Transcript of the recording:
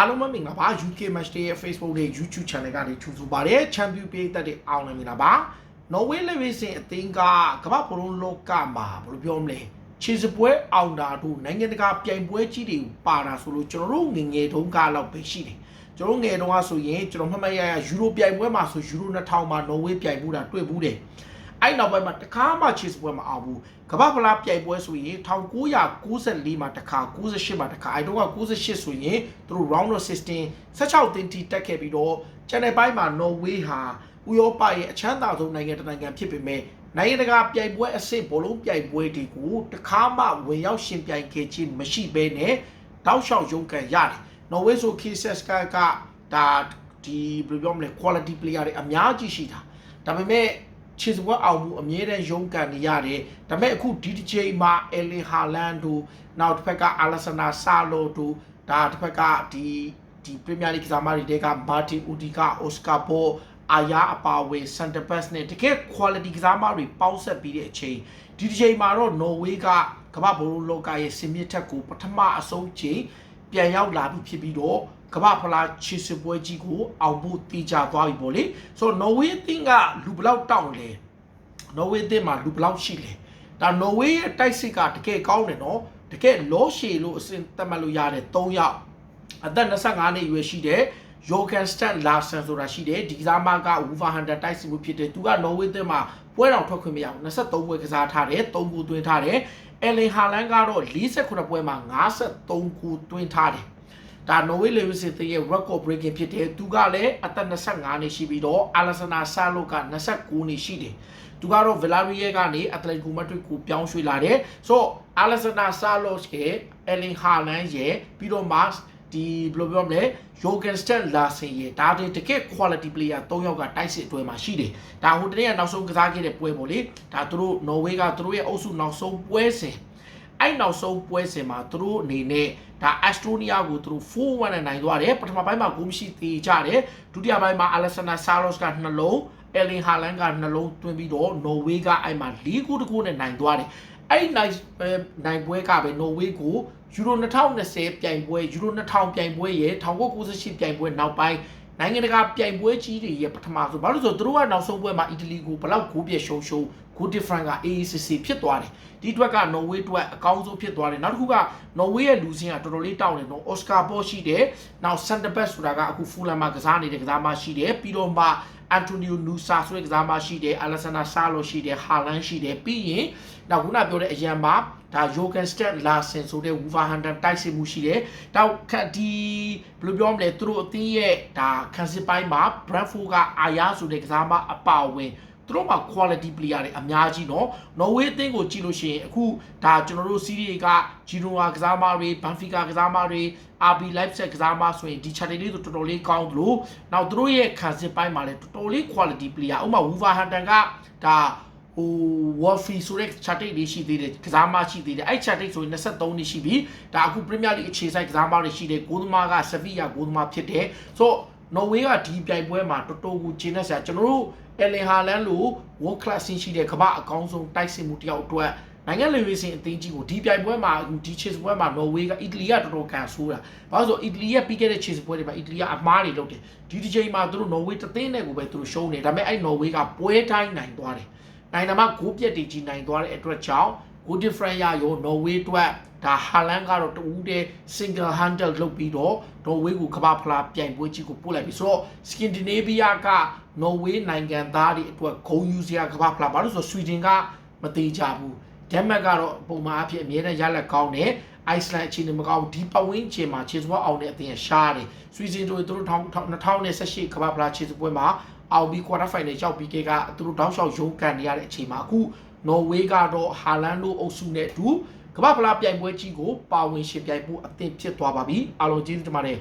အားလုံးပဲမင်္ဂလာပါ UK Match Day ရဲ့ Facebook နဲ့ YouTube Channel ကနေကြိုဆိုပါရစေ Champion ပြည်သက်တွေအောင်လည်းမင်္ဂလာပါ Norway Levesin အသင်းကကမ္ဘာဘလုံးလောကမှာဘယ်လိုပြောမလဲခြေစပွဲအောင်တာတို့နိုင်ငံတကာပြိုင်ပွဲကြီးတွေပါတာဆိုလို့ကျွန်တော်တို့ငယ်ငယ်တုန်းကလောက်ပဲရှိတယ်ကျွန်တော်ငယ်တုန်းကဆိုရင်ကျွန်တော်မှတ်မှတ်ရရယူရိုပြိုင်ပွဲမှာဆိုယူရို2000မှာနော်ဝေးပြိုင်မှုတာတွေ့ဘူးတယ် အဲ့နောက်ပိုင်းမှာတခါမှခြေစပွဲမအောင်ဘူးကမ္ဘာဖလားပြိုင်ပွဲဆိုရင်1994မှာတခါ98မှာတခါအဲ့တော့က98ဆိုရင်သူတို့ round of 16 16တင်တီတက်ခဲ့ပြီးတော့ channel ပိုင်းမှာ Norway ဟာဥရောပရဲ့အချမ်းသာဆုံးနိုင်ငံတစ်နိုင်ငံဖြစ်ပေမဲ့နိုင်ငံတကာပြိုင်ပွဲအဆင့်ဘောလုံးပြိုင်ပွဲတွေကိုတခါမှဝင်ရောက်ရှင်ပြိုင်ခဲ့ခြင်းမရှိဘဲနဲ့တောက်လျှောက်ရုန်းကန်ရတယ်။ Norway ဆို KSS ကကဒါဒီဘယ်လိုပြောမလဲ quality player တွေအများကြီးရှိတာ။ဒါပေမဲ့ ခြေစပွဲအောင်မှုအမြဲတမ်းရုန်းကန်နေရတယ်။ဒါပေမဲ့အခုဒီတစ်ချိန်မှာ Erling Haaland တို့နောက်တစ်ဖက်က Alexander Salo တို့ဒါတစ်ဖက်ကဒီဒီ Premier League ကစားမတွေတဲက Martin Udiga Oscar Bo အာယာအပါဝေ center back နဲ့တကယ် quality ကစားမတွေပေါင်းဆက်ပြီးတဲ့အချိန်ဒီတစ်ချိန်မှာတော့ Norway ကကမ္ဘာဘိုးလောကရဲ့စင်မြင့်ထက်ကိုပထမအဆုံးချိန်ပြန်ရောက်လာပြီးဖြစ်ပြီးတော့ ကမ္ဘာဖလားချီစပွဲကြီးကိုအောင်ဖို့တည်ကြသွားပြီပေါ့လေဆိုတော့ Norway အသင်းကလူဘလောက်တောင်းလဲ Norway အသင်းမှာလူဘလောက်ရှိလဲဒါ Norway ရဲ့တိုက်စစ်ကတကယ်ကောင်းတယ်နော်တကယ်လောရှေလို့အစဉ်သတ်မှတ်လို့ရတဲ့၃ယောက်အသက်25နှစ်အရွယ်ရှိတဲ့ Jorgen Stan Larsen ဆိုတာရှိတယ်ဒီကစားမက Wolverhampton တိုက်စစ်မှုဖြစ်တယ်သူက Norway အသင်းမှာပွဲတော်ထွက်ခွင့်မရဘူး23ပွဲကစားထားတယ်3ဂိုးသွင်းထားတယ် Erling Haaland ကတော့48ပွဲမှာ53ဂိုးသွင်းထားတယ် ဒါ Norway Lewis ရဲ့ record breaking ဖြစ်တယ်သူကလည်းအသက်25နှစ်ရှိပြီးတော့ Alexander Salo က29နှစ်ရှိတယ်သူကတော့ Villarreal ကနေ Atletico Madrid ကိုပြောင်းရွှေ့လာတယ်ဆိုတော့ Alexander Salo ရဲ့ Erling Haaland ရဲ့ပြီးတော့ Max ဒီဘယ်လိုပြောမလဲ Jorgen Stan Larsen ရဲ့ဒါတည်းတကယ် quality player ၃ယောက်ကတိုက်စစ်အတွဲမှာရှိတယ်ဒါဟိုတနေ့ကနောက်ဆုံးကစားခဲ့တဲ့ပွဲပေါ့လေဒါသူတို့ Norway ကသူတို့ရဲ့အုပ်စုနောက်ဆုံးပွဲစဉ် အဲ့နောက်ဆုံးပွဲစဉ်မှာသူတို့အနေနဲ့ဒါ Estonia ကိုသူတို့4-1နဲ့နိုင်သွားတယ်ပထမပိုင်းမှာဂိုးမရှိသေးကြတယ်ဒုတိယပိုင်းမှာ Alexander Saros ကနှလုံး Erling Haaland ကနှလုံးသွင်းပြီးတော့ Norway ကအဲ့မှာ၄ဂိုးတကူနဲ့နိုင်သွားတယ်အဲ့နိုင်နိုင်ပွဲကပဲ Norway ကိုယူရို2020ပြိုင်ပွဲယူရို2000ပြိုင်ပွဲရဲ့1998ပြိုင်ပွဲနောက်ပိုင်း နိုင်ငံတကာပြိုင်ပွဲကြီးတွေရဲ့ပထမဆုံးဘာလို့ဆိုသူတို့ကနောက်ဆုံးပွဲမှာအီတလီကိုဘလောက်ဂိုးပြရှုံရှုံဂိုး different က AACC ဖြစ်သွားတယ်ဒီအတွက်ကနော်ဝေးအတွက်အကောင်းဆုံးဖြစ်သွားတယ်နောက်တစ်ခုကနော်ဝေးရဲ့လူစင်းကတော်တော်လေးတောင်းတယ်နော်အော်စကာဘော့ရှိတယ်နောက် center back ဆိုတာကအခုဖူလန်မှာကစားနေတဲ့ကစားမရှိတယ်ပြီးတော့မှ အန်တိုနီယိုနူဆာဆိုတဲ့ကစားမရှိတယ်အလက်ဆန်ဒါဆာလိုရှိတယ်ဟာလန်ရှိတယ်ပြီးရင်နောက်ခုနပြောတဲ့အရန်မှာဒါယိုဂန်စတက်လာဆင်ဆိုတဲ့ဝူဗာဟန်တန်တိုက်စစ်မှုရှိတယ်။တောက်ခက်ဒီဘယ်လိုပြောမလဲသူတို့အသင်းရဲ့ဒါခန်းစစ်ပိုင်းမှာ Brentford ကအာယာဆိုတဲ့ကစားမအပါဝင် သူတို့မှာ quality player တွေအများကြီးเนาะနော်ဝေးအသင်းကိုကြည့်လို့ရှိရင်အခုဒါကျွန်တော်တို့စီးရီးကဂျီရိုဝါကစားမတွေဘန်ဖီကာကစားမတွေ RB Leipzig ကစားမဆိုရင်ဒီ chart လေးဆိုတော်တော်လေးကောင်းသလိုနောက်သူတို့ရဲ့ခံစစ်ပိုင်းမှာလည်းတော်တော်လေး quality player ဥပမာ Wolverhampton ကဒါဟို Wolfy ဆိုတဲ့ chart လေးရှိသေးတယ်ကစားမရှိသေးတယ်အဲ့ chart ဆိုရင်23နှစ်ရှိပြီဒါအခု Premier League အခြေစိုက်ကစားမတွေရှိတယ်ဂိုးသမားက Sevilla ဂိုးသမားဖြစ်တယ်ဆိုတော့ နော်ဝေးကဒီပြိုင်ပွဲမှာတော်တော်ကိုကျင်းနေစရာကျွန်တော်တို့အယ်လင်ဟာလန်လို world class ဆင်းရှိတဲ့ကမ္ဘာအကောင်းဆုံးတိုက်စစ်မှုတယောက်အတွက်နိုင်ငံလေဝေးစင်အသင်းကြီးကိုဒီပြိုင်ပွဲမှာဒီချစ်ပွဲမှာနော်ဝေးကအီတလီကတော်တော်ကန်ဆိုးတာ။ဘာလို့ဆိုအီတလီကပြီးခဲ့တဲ့ချစ်ပွဲတွေမှာအီတလီကအမားတွေလုပ်တယ်။ဒီတစ်ချိန်မှာသူတို့နော်ဝေးတသင်းနဲ့ကိုပဲသူတို့ရှုံးနေ။ဒါပေမဲ့အဲ့နော်ဝေးကပွဲတိုင်းနိုင်သွားတယ်။နိုင်တာမှဂိုးပြက်တီကြီးနိုင်သွားတဲ့အတွက်ကြောင့် good different ရရော Norway အတွက်ဒါဟာလန်ကတော့တူးတဲ့ single handle လုပ်ပြီးတော့ Norway ကိုကမ္ဘာဖလားပြိုင်ပွဲကြီးကိုပို့လိုက်ပြီဆိုတော့ Scandinavia က Norway နိုင်ငံသားတွေအတွက်ဂုံယူစရာကမ္ဘာဖလားဘာလို့ဆို Sweden ကမသေးကြဘူး Denmark ကတော့ပုံမှန်အဖြစ်အမြဲတမ်းရလက်ကောင်းတယ် Iceland အခြေအနေမကောင်းဒီပဝင်းချင်မှာခြေစွမ်းအောင်တဲ့အပြင်ရှားတယ် Sweden တို့သူတို့2018ကမ္ဘာဖလားခြေစွပွဲမှာအောင်ပြီး quarter final ရောက်ပြီးကသူတို့တောင်းလျှောက်ရုန်းကန်နေရတဲ့အချိန်မှာအခု နော်ဝေးကတော့ဟာလန်တို့အုပ်စုနဲ့အတူကမ္ဘာဖလားပြိုင်ပွဲကြီးကိုပါဝင်ရှင်ပြိုင်ဖို့အသင့်ဖြစ်သွားပါပြီအားလုံးကျေးဇူးတင်ပါတယ်